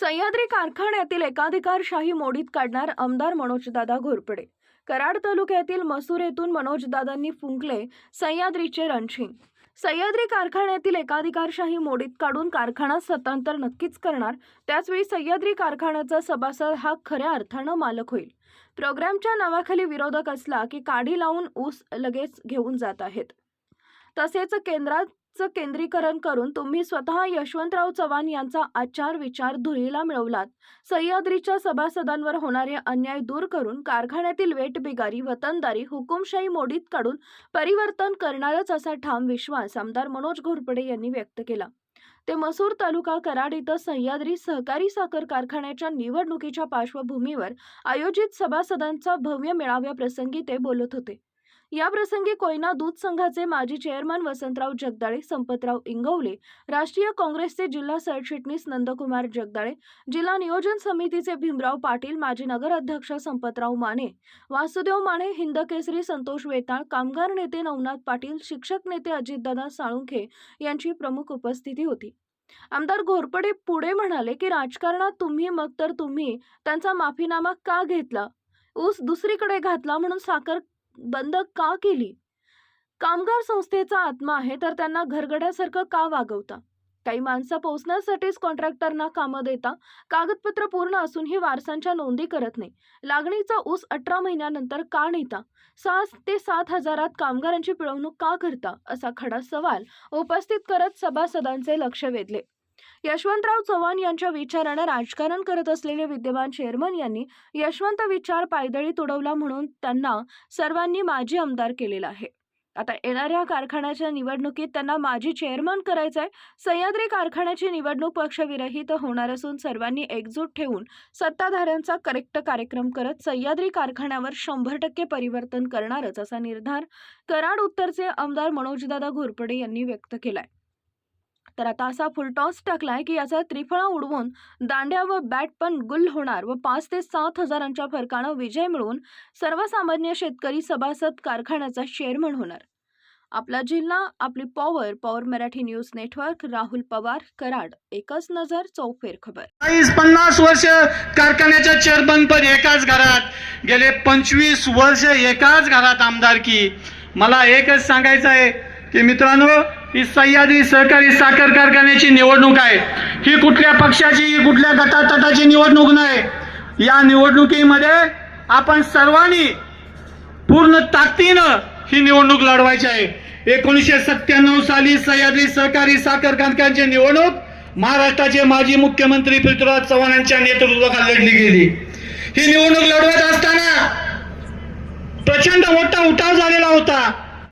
सह्याद्री कारखान्यातील एकाधिकारशाही मोडीत काढणार आमदार मनोजदादा घोरपडे. कराड तालुक्यातील मसूर येथून मनोजदादांनी फुंकले सह्याद्रीचे रणशिंग. सह्याद्री कारखान्यातील एकाधिकारशाही मोडीत काढून कारखाना सत्तांतर नक्कीच करणार त्याचवेळी सह्याद्री कारखान्याचा सभासद हा खऱ्या अर्थानं मालक होईल. प्रोग्रामच्या नावाखाली विरोधक असला की काडी लावून ऊस लगेच घेऊन जात आहेत. तसेच केंद्रात चं केंद्रीकरण करून तुम्ही स्वतः यशवंतराव चव्हाण यांचा आचार विचार धुळीला मिळवलात. सह्याद्रीच्या सभासदांवर होणारे अन्याय दूर करून कारखान्यातील वेटबिगारी वतनदारी हुकुमशाही मोडीत काढून परिवर्तन करणारच असा ठाम विश्वास आमदार मनोज घोरपडे यांनी व्यक्त केला. ते मसूर तालुका कराड इथं सह्याद्री सहकारी साखर कारखान्याच्या निवडणुकीच्या पार्श्वभूमीवर आयोजित सभासदांचा भव्य मेळाव्याप्रसंगी ते बोलत होते. या प्रसंगी कोयना दूध संघाचे माजी चेअरमन वसंतराव जगदाळे संपतराव इंगवले राष्ट्रीय काँग्रेसचे जिल्हा सरचिटणीस नंदकुमार जगदाळे जिल्हा नियोजन समितीचे भीमराव पाटील माजी नगराध्यक्ष संपतराव माने वासुदेव माने हिंदकेसरी संतोष वेताळ कामगार नेते नवनाथ पाटील शिक्षक नेते अजितदादा साळुंखे यांची प्रमुख उपस्थिती होती. आमदार घोरपडे पुढे म्हणाले की राजकारणात तुम्ही मग तर तुम्ही त्यांचा माफीनामा का घेतला? ऊस दुसरीकडे घातला म्हणून साखर बंद का केली? कामगार संस्थेचा आत्मा आहे तर त्यांना घरगड्यासारखं का वागवता? काही माणसं पोचण्यासाठीच कॉन्ट्रॅक्टरना कामं देता कागदपत्र पूर्ण असूनही वारसांच्या नोंदी करत नाही. लागणीचा ऊस अठरा महिन्यानंतर का नेता? सहा ते सात हजारात कामगारांची पिळवणूक का करता? असा खडा सवाल उपस्थित करत सभासदांचे लक्ष वेधले. यशवंतराव चव्हाण यांच्या विचारानं राजकारण करत असलेले विद्यमान चेअरमन यांनी यशवंत विचार पायदळी तुडवला म्हणून त्यांना सर्वांनी माजी आमदार केलेला आहे. आता येणाऱ्या कारखान्याच्या निवडणुकीत त्यांना माजी चेअरमन करायचं आहे सह्याद्री कारखान्याची निवडणूक पक्षविरहित होणार असून सर्वांनी एकजूट ठेवून सत्ताधाऱ्यांचा करेक्ट कार्यक्रम करत सह्याद्री कारखान्यावर शंभर टक्के परिवर्तन करणारच असा निर्धार कराड उत्तरचे आमदार मनोजदादा घोरपडे यांनी व्यक्त केलाय. तर आता असा फुलटॉस टाकलाय की याचा त्रिफळा उडवून दांड्या व बॅट पण गुल होणार व पाच ते सात हजारांच्या फरकानं विजय मिळवून सर्वसामान्य शेतकरी सभासद कारखान्याचा चेअरमन होणार. आपला जिल्हा आपली power power Marathi news network Rahul Pawar Karad. एकच नजर चौफेर खबर. चाळीस पन्नास वर्ष कारखान्याच्या चेअरमन पण एकाच घरात. गेले पंचवीस वर्ष एकाच घरात आमदारकी. मला एकच सांगायचं आहे की मित्रांनो ही सह्याद्री सहकारी साखर कारखान्याची निवडणूक आहे. ही कुठल्या पक्षाची ही कुठल्या गटातटाची निवडणूक नाही. या निवडणुकीमध्ये आपण सर्वांनी पूर्ण ताकदीनं ही निवडणूक लढवायची आहे. एकोणीसशे सत्त्याण्णव साली सह्याद्री सहकारी साखर कारखान्याची निवडणूक महाराष्ट्राचे माजी मुख्यमंत्री पृथ्वीराज चव्हाण यांच्या नेतृत्वाखाली लढली गेली. ही निवडणूक लढवत असताना प्रचंड मोठा उठाव झालेला होता.